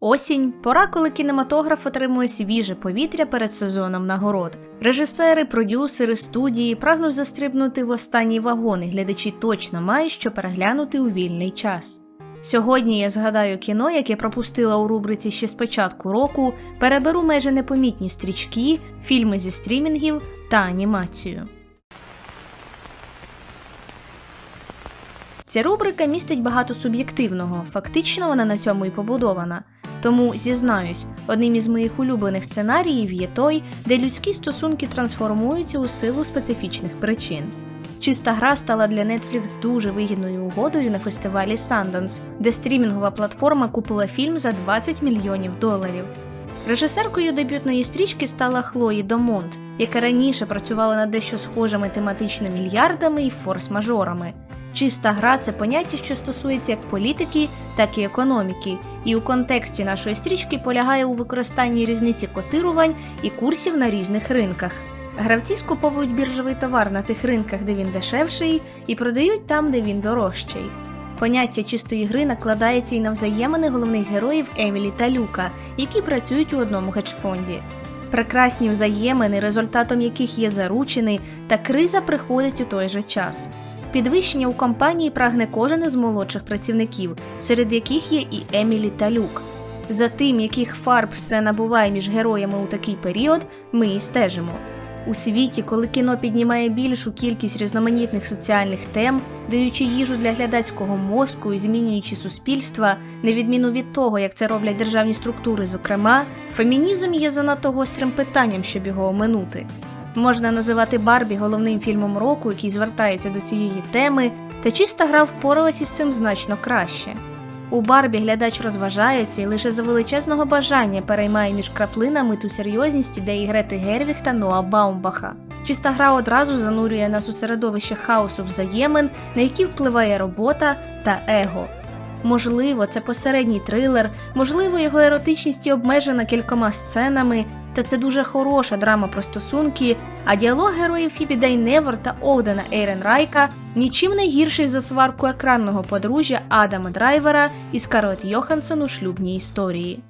Осінь пора, коли кінематограф отримує свіже повітря перед сезоном нагород. Режисери, продюсери, студії прагнуть застрибнути в останній вагон, і глядачі точно мають що переглянути у вільний час. Сьогодні я згадаю кіно, яке пропустила у рубриці ще з початку року, переберу майже непомітні стрічки, фільми зі стрімінгів та анімацію. Ця рубрика містить багато суб'єктивного, фактично вона на цьому і побудована. Тому зізнаюсь, одним із моїх улюблених сценаріїв є той, де людські стосунки трансформуються у силу специфічних причин. Чиста гра стала для Netflix дуже вигідною угодою на фестивалі Sundance, де стрімінгова платформа купила фільм за 20 мільйонів доларів. Режисеркою дебютної стрічки стала Хлої Домонт, яка раніше працювала над дещо схожими тематично мільярдами і форс-мажорами. Чиста гра це поняття, що стосується як політики, так і економіки, і у контексті нашої стрічки полягає у використанні різниці котирувань і курсів на різних ринках. Гравці скуповують біржовий товар на тих ринках, де він дешевший, і продають там, де він дорожчий. Поняття чистої гри накладається і на взаємини головних героїв Емілі та Люка, які працюють у одному гедж-фонді. Прекрасні взаємини, результатом яких є заручений, та криза приходить у той же час. Підвищення у компанії прагне кожен із молодших працівників, серед яких є і Емілі та Люк. За тим, яких фарб все набуває між героями у такий період, ми і стежимо. У світі, коли кіно піднімає більшу кількість різноманітних соціальних тем, даючи їжу для глядацького мозку і змінюючи суспільства, на відміну від того, як це роблять державні структури, зокрема, фемінізм є занадто гострим питанням, щоб його оминути. Можна називати Барбі головним фільмом року, який звертається до цієї теми, та чиста гра впоралась із цим значно краще. У Барбі глядач розважається і лише за величезного бажання переймає між краплинами ту серйозність ідеї Грети Гервіг та Ноа Баумбаха. Чиста гра одразу занурює нас у середовище хаосу взаємин, на які впливає робота та его. Можливо, це посередній трилер, можливо, його еротичність і обмежена кількома сценами, та це дуже хороша драма про стосунки, а діалог героїв Фібі Дайневер та Оудена Ейрен Райка нічим не гірший за сварку екранного подружжя Адама Драйвера і Скарлетт Йоханссон у шлюбній історії.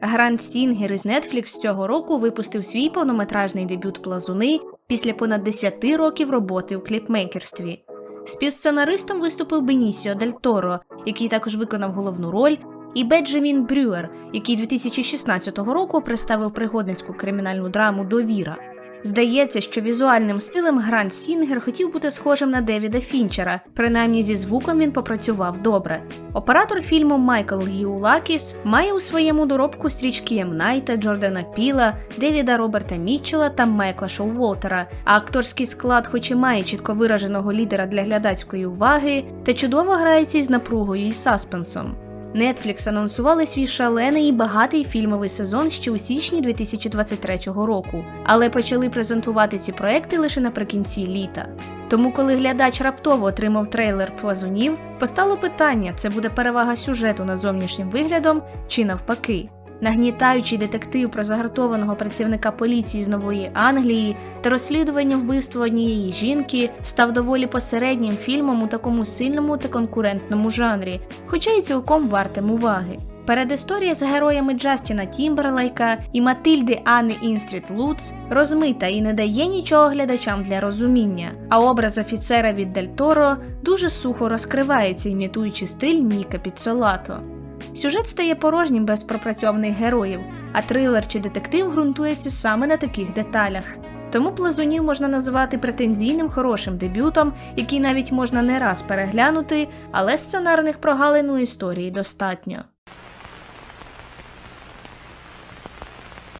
Грант Сінгер із Netflix цього року випустив свій повнометражний дебют Плазуни після понад 10 років роботи у кліпмейкерстві. Співсценаристом виступив Бенісіо Дель Торо, який також виконав головну роль, і Беджамін Брюер, який 2016 року представив пригодницьку кримінальну драму Довіра. Здається, що візуальним стилем Грант Сінгер хотів бути схожим на Девіда Фінчера, принаймні зі звуком він попрацював добре. Оператор фільму Майкл Гіулакіс має у своєму доробку стрічки М. Найта, Джордана Піла, Девіда Роберта Мітчела та Майкла Шоуолтера, а акторський склад, хоч і має чітко вираженого лідера для глядацької уваги, та чудово грається із напругою і саспенсом. Netflix анонсували свій шалений і багатий фільмовий сезон ще у січні 2023 року, але почали презентувати ці проекти лише наприкінці літа. Тому, коли глядач раптово отримав трейлер плазунів, постало питання: це буде перевага сюжету над зовнішнім виглядом чи навпаки. Нагнітаючий детектив про загартованого працівника поліції з Нової Англії та розслідування вбивства однієї жінки став доволі посереднім фільмом у такому сильному та конкурентному жанрі, хоча й цілком вартим уваги. Передісторія з героями Джастіна Тімберлейка і Матильди Анни Інстріт Луц розмита і не дає нічого глядачам для розуміння, а образ офіцера від Дель Торо дуже сухо розкривається, імітуючи стиль Ніка Піццолато. Сюжет стає порожнім без пропрацьованих героїв, а трилер чи детектив ґрунтується саме на таких деталях. Тому плазунів можна називати претензійним хорошим дебютом, який навіть можна не раз переглянути, але сценарних прогалин у історії достатньо.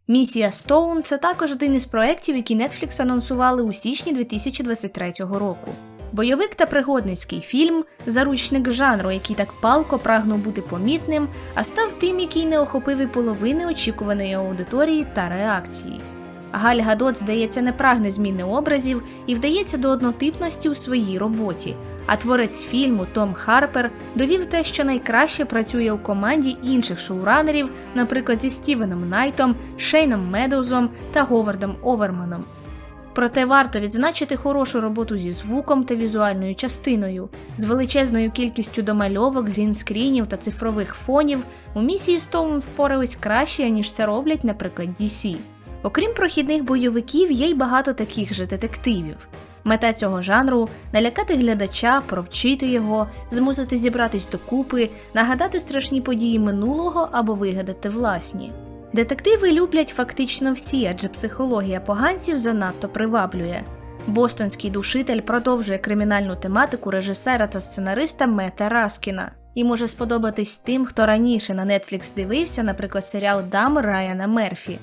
Місія Стоун це також один із проєктів, які Netflix анонсували у січні 2023 року. Бойовик та пригодницький фільм заручник жанру, який так палко прагнув бути помітним, а став тим, який не охопив і половини очікуваної аудиторії та реакції. Галь Гадот, здається, не прагне зміни образів і вдається до однотипності у своїй роботі. А творець фільму Том Харпер довів те, що найкраще працює у команді інших шоуранерів, наприклад, зі Стівеном Найтом, Шейном Медоузом та Говардом Оверманом. Проте варто відзначити хорошу роботу зі звуком та візуальною частиною. З величезною кількістю домальовок, грінскрінів та цифрових фонів у місії Стоун впорались краще, ніж це роблять, наприклад, DC. Окрім прохідних бойовиків, є й багато таких же детективів. Мета цього жанру налякати глядача, провчити його, змусити зібратись докупи, нагадати страшні події минулого або вигадати власні. Детективи люблять фактично всі, адже психологія поганців занадто приваблює. Бостонський душитель продовжує кримінальну тематику режисера та сценариста Мета Раскіна і може сподобатись тим, хто раніше на Netflix дивився, наприклад, серіал Дам Райана Мерфі.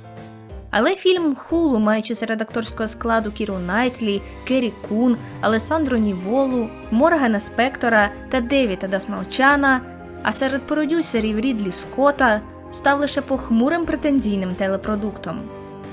Але фільм Хулу, маючи серед акторського складу Кіру Найтлі, Керрі Кун, Алесандро Ніволу, Моргана Спектора та Девіта Дасмалчана, а серед продюсерів Рідлі Скотта став лише похмурим претензійним телепродуктом.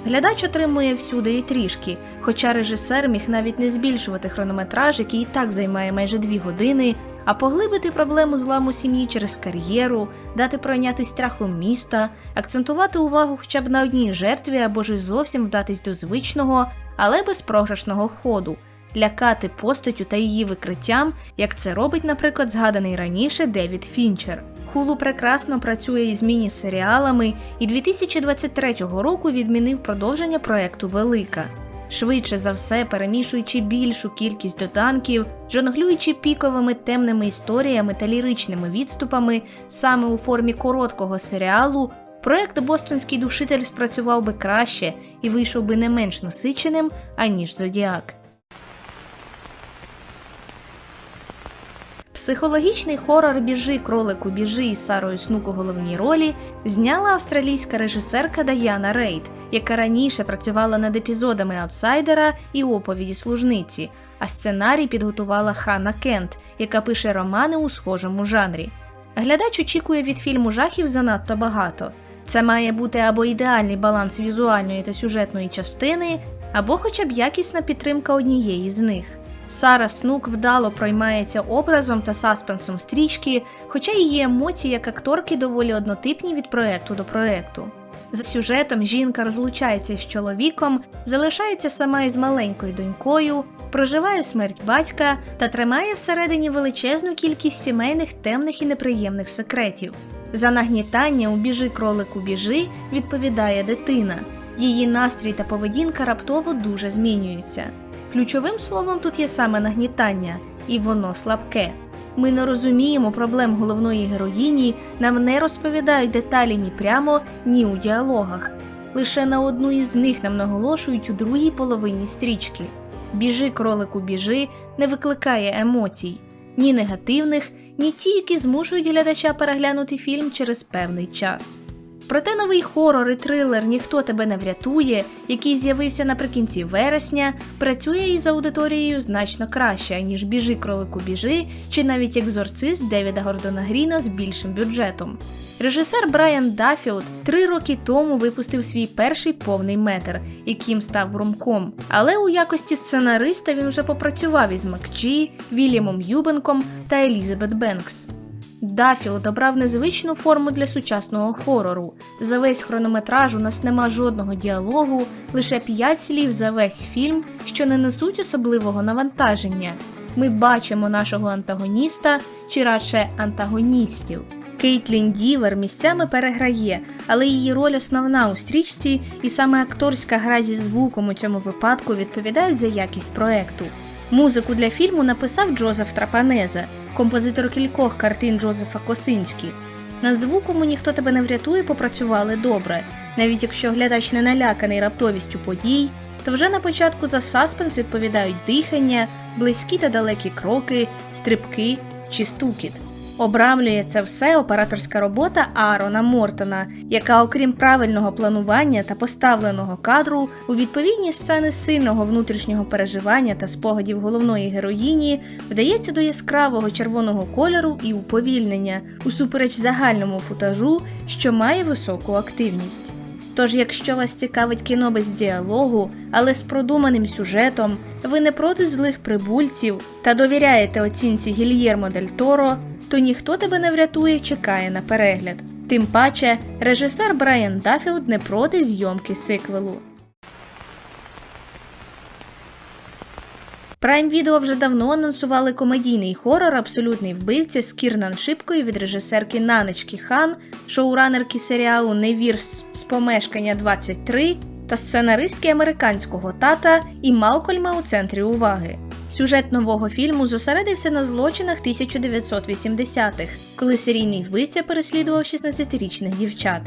Глядач отримує всюди і трішки, хоча режисер міг навіть не збільшувати хронометраж, який і так займає майже дві години, а поглибити проблему зламу сім'ї через кар'єру, дати пройняти страхом міста, акцентувати увагу хоча б на одній жертві або ж зовсім вдатись до звичного, але безпрограшного ходу, лякати постаттю та її викриттям, як це робить, наприклад, згаданий раніше Девід Фінчер. Хулу прекрасно працює із міні-серіалами і 2023 року відмінив продовження проекту Велика. Швидше за все, перемішуючи більшу кількість доданків, жонглюючи піковими темними історіями та ліричними відступами, саме у формі короткого серіалу, проект Бостонський душитель спрацював би краще і вийшов би не менш насиченим, аніж Зодіак. Психологічний хорор Біжи, кролику біжи із Сарою Снук у головній ролі зняла австралійська режисерка Даяна Рейд, яка раніше працювала над епізодами Аутсайдера і оповіді служниці, а сценарій підготувала Ханна Кент, яка пише романи у схожому жанрі. Глядач очікує від фільму жахів занадто багато. Це має бути або ідеальний баланс візуальної та сюжетної частини, або хоча б якісна підтримка однієї з них. Сара Снук вдало проймається образом та саспенсом стрічки, хоча її емоції як акторки доволі однотипні від проекту до проекту. За сюжетом жінка розлучається з чоловіком, залишається сама із маленькою донькою, проживає смерть батька та тримає всередині величезну кількість сімейних темних і неприємних секретів. За нагнітання у біжи кролику біжи відповідає дитина. Її настрій та поведінка раптово дуже змінюються. Ключовим словом тут є саме нагнітання, і воно слабке. Ми не розуміємо проблем головної героїні, нам не розповідають деталі ні прямо, ні у діалогах. Лише на одну із них нам наголошують у другій половині стрічки. Біжи, кролику, біжи не викликає емоцій, ні негативних, ні ті, які змушують глядача переглянути фільм через певний час. Проте новий хорор і трилер Ніхто тебе не врятує, який з'явився наприкінці вересня, працює із аудиторією значно краще, ніж біжи кролику біжи чи навіть екзорцист Девіда Гордона Гріна з більшим бюджетом. Режисер Брайан Дафілд три роки тому випустив свій перший повний метр, яким став румком. Але у якості сценариста він вже попрацював із Макджі, Вільямом Юбенком та Елізабет Бенкс. Дафілд обрав незвичну форму для сучасного хорору. За весь хронометраж у нас нема жодного діалогу, лише п'ять слів за весь фільм, що не несуть особливого навантаження. Ми бачимо нашого антагоніста чи радше антагоністів. Кейтлін Дівер місцями переграє, але її роль основна у стрічці, і саме акторська гра зі звуком у цьому випадку відповідають за якість проекту. Музику для фільму написав Джозеф Трапанезе, композитор кількох картин Джозефа Косинські. Над звуком у ніхто тебе не врятує, попрацювали добре, навіть якщо глядач не наляканий раптовістю подій, то вже на початку за саспенс відповідають дихання, близькі та далекі кроки, стрибки чи стукіт. Обрамлює це все операторська робота Аарона Мортона, яка, окрім правильного планування та поставленого кадру, у відповідні сцени сильного внутрішнього переживання та спогадів головної героїні вдається до яскравого червоного кольору і уповільнення, усупереч загальному футажу, що має високу активність. Тож, якщо вас цікавить кіно без діалогу, але з продуманим сюжетом, ви не проти злих прибульців та довіряєте оцінці Гільєрмо Дель Торо, то ніхто тебе не врятує, чекає на перегляд. Тим паче, режисер Брайан Дафілд не проти зйомки сиквелу. Prime Video вже давно анонсували комедійний хорор Абсолютний вбивця з Кірнан Шипкою від режисерки Нанечки Хан, шоуранерки серіалу Невір з помешкання 23 та сценаристки американського тата і Малкольма у центрі уваги. Сюжет нового фільму зосередився на злочинах 1980-х, коли серійний вбивця переслідував 16-річних дівчат.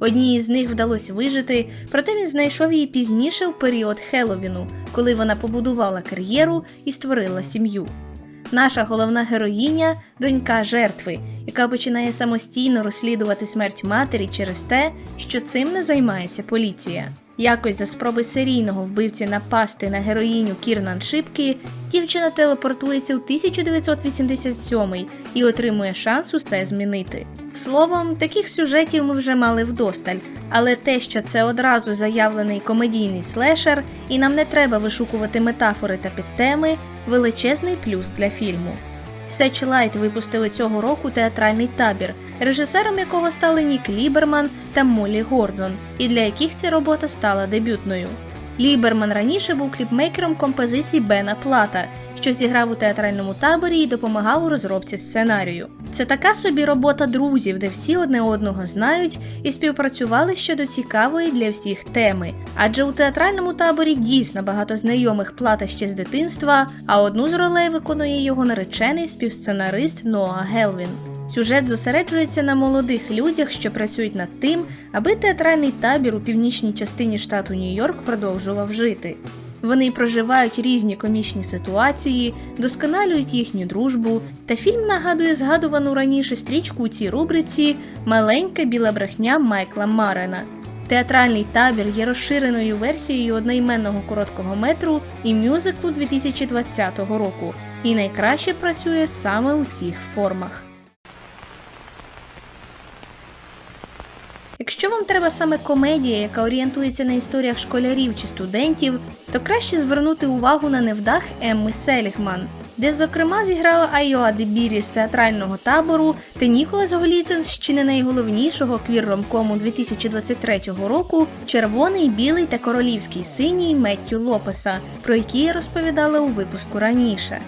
Одній із них вдалося вижити, проте він знайшов її пізніше в період Хелловіну, коли вона побудувала кар'єру і створила сім'ю. Наша головна героїня донька жертви, яка починає самостійно розслідувати смерть матері через те, що цим не займається поліція. Якось за спроби серійного вбивці напасти на героїню Кірнан Шипки, дівчина телепортується у 1987 і отримує шанс усе змінити. Словом, таких сюжетів ми вже мали вдосталь, але те, що це одразу заявлений комедійний слешер, і нам не треба вишукувати метафори та підтеми, величезний плюс для фільму. Searchlight випустили цього року театральний табір, режисером якого стали Нік Ліберман та Молі Гордон, і для яких ця робота стала дебютною. Ліберман раніше був кліпмейкером композицій Бена Плата, що зіграв у театральному таборі і допомагав у розробці сценарію. Це така собі робота друзів, де всі одне одного знають і співпрацювали щодо цікавої для всіх теми. Адже у театральному таборі дійсно багато знайомих плата ще з дитинства, а одну з ролей виконує його наречений співсценарист Ноа Гелвін. Сюжет зосереджується на молодих людях, що працюють над тим, аби театральний табір у північній частині штату Нью-Йорк продовжував жити. Вони проживають різні комічні ситуації, досконалюють їхню дружбу, та фільм нагадує згадувану раніше стрічку у цій рубриці Маленька біла брехня Майкла Марена. Театральний табір є розширеною версією одноіменного короткого метру і мюзиклу 2020 року, і найкраще працює саме у цих формах. Якщо вам треба саме комедія, яка орієнтується на історіях школярів чи студентів, то краще звернути увагу на невдах Емми Селігман, де, зокрема, зіграла Айоа Дебірі з театрального табору та Ніколас Голіцин з чи не найголовнішого квір-ромкому 2023 року Червоний, білий та королівський синій Меттю Лопеса, про які я розповідала у випуску раніше.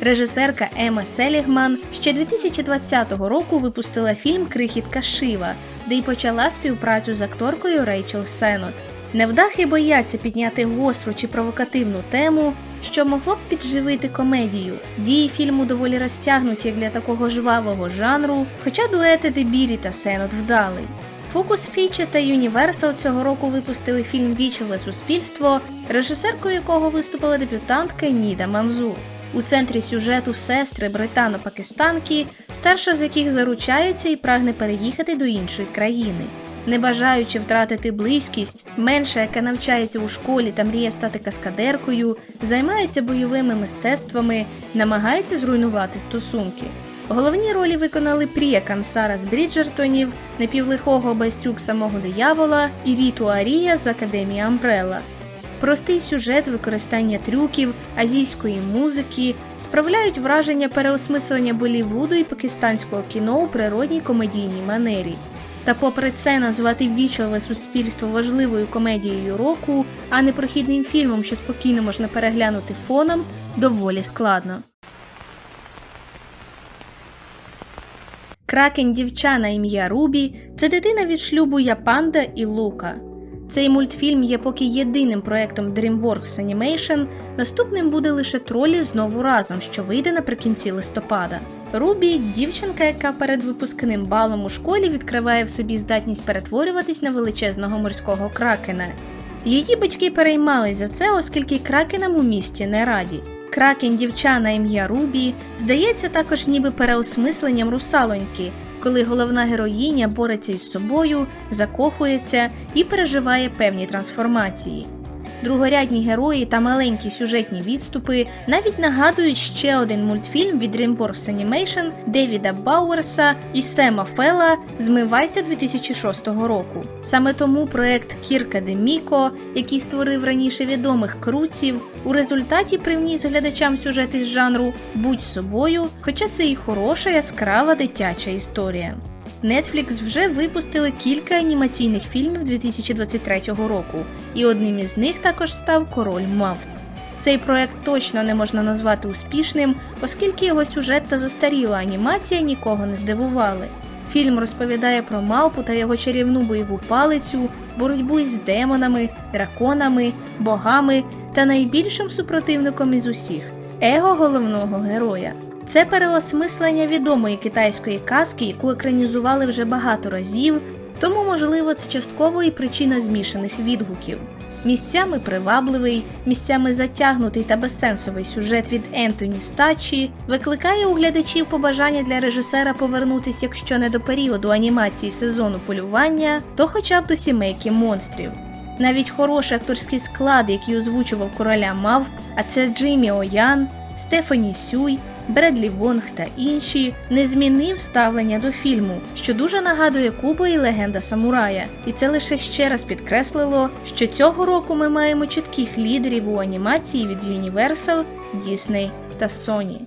Режисерка Ема Селігман ще 2020 року випустила фільм Крихітка Шива, де й почала співпрацю з акторкою Рейчел Сенот. Невдахи бояться підняти гостру чи провокативну тему, що могло б підживити комедію. Дії фільму доволі розтягнуті як для такого жвавого жанру, хоча дуети Дебірі та Сенот вдалий. Фокус Фіче та Юніверсал цього року випустили фільм Вічове суспільство, режисеркою якого виступила дебютантка Ніда Манзур. У центрі сюжету сестри британо-пакистанки, старша з яких заручається і прагне переїхати до іншої країни. Не бажаючи втратити близькість, менша, яка навчається у школі та мріє стати каскадеркою, займається бойовими мистецтвами, намагається зруйнувати стосунки. Головні ролі виконали Прія Кансара з Бріджертонів, напівлихого байстрюк самого диявола і Ріту Арія з Академії Амбрелла. Простий сюжет використання трюків, азійської музики справляють враження переосмислення Болівуду і пакистанського кіно у природній комедійній манері. Та, попри це, назвати вічове суспільство важливою комедією року, а не прохідним фільмом, що спокійно можна переглянути фоном, доволі складно. Кракен дівча на ім'я Рубі це дитина від шлюбу Япанда і Лука. Цей мультфільм є поки єдиним проектом DreamWorks Animation, Наступним буде лише тролі знову разом, що вийде наприкінці листопада. Рубі дівчинка, яка перед випускним балом у школі відкриває в собі здатність перетворюватись на величезного морського кракена. Її батьки переймались за це, оскільки кракенам у місті не раді. Кракен дівча на ім'я Рубі здається також ніби переосмисленням русалоньки, коли головна героїня бореться із собою, закохується і переживає певні трансформації. Другорядні герої та маленькі сюжетні відступи навіть нагадують ще один мультфільм від DreamWorks Animation Девіда Бауерса і Сема Фела Змивайся 2006 року. Саме тому проект Кірка де Міко, який створив раніше відомих круців, у результаті привніс глядачам сюжет із жанру Будь собою, хоча це і хороша яскрава дитяча історія. Netflix вже випустили кілька анімаційних фільмів 2023 року, і одним із них також став Король Мавп. Цей проект точно не можна назвати успішним, оскільки його сюжет та застаріла анімація нікого не здивували. Фільм розповідає про мавпу та його чарівну бойову палицю, боротьбу із демонами, драконами, богами та найбільшим супротивником із усіх его головного героя. Це переосмислення відомої китайської казки, яку екранізували вже багато разів, тому, можливо, це частково і причина змішаних відгуків. Місцями привабливий, місцями затягнутий та безсенсовий сюжет від Ентоні Стачі викликає у глядачів побажання для режисера повернутися, якщо не до періоду анімації сезону полювання, то хоча б до сімейки монстрів. Навіть хороший акторський склад, який озвучував короля мавп, а це Джиммі О'Ян, Стефані Сюй, Бредлі Вонг та інші, не змінив ставлення до фільму, що дуже нагадує Кубо і легенда самурая. І це лише ще раз підкреслило, що цього року ми маємо чітких лідерів у анімації від Universal, Disney та Sony.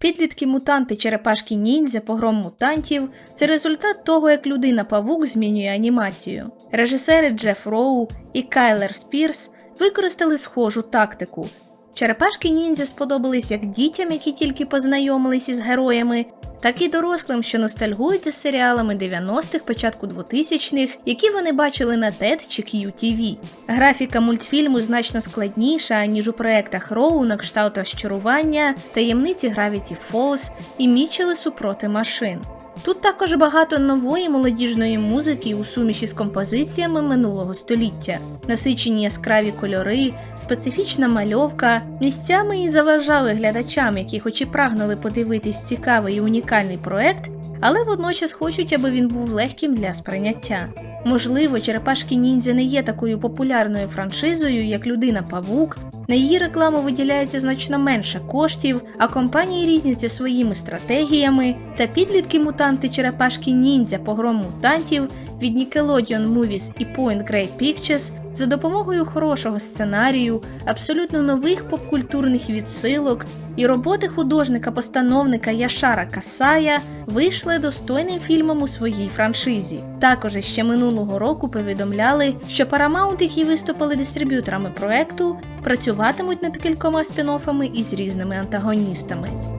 Підлітки мутанти черепашки ніндзя погром мутантів це результат того, як людина павук змінює анімацію. Режисери Джеф Роу і Кайлер Спірс використали схожу тактику. Черепашки ніндзя сподобались як дітям, які тільки познайомились із героями, так і дорослим, що ностальгують за серіалами 90-х, початку 2000-х, які вони бачили на TED чи QTV. Графіка мультфільму значно складніша, ніж у проєктах Роу на кшталт розчарування, таємниці Gravity Falls і Мічели супроти машин. Тут також багато нової молодіжної музики у суміші з композиціями минулого століття, насичені яскраві кольори, специфічна мальовка, місцями і заважали глядачам, які хоч і прагнули подивитись цікавий і унікальний проект, але водночас хочуть, аби він був легким для сприйняття. Можливо, черепашки ніндзя не є такою популярною франшизою, як людина Павук. На її рекламу виділяється значно менше коштів, а компанії різняться своїми стратегіями, та підлітки мутанти черепашки ніндзя погром мутантів від Nickelodeon Movies і Point Grey Pictures за допомогою хорошого сценарію, абсолютно нових попкультурних відсилок і роботи художника-постановника Яшара Касая вийшли достойним фільмом у своїй франшизі. Також ще минулого року повідомляли, що Paramount, які виступили дистриб'юторами проекту, працюватимуть над кількома спін-оффами із різними антагоністами.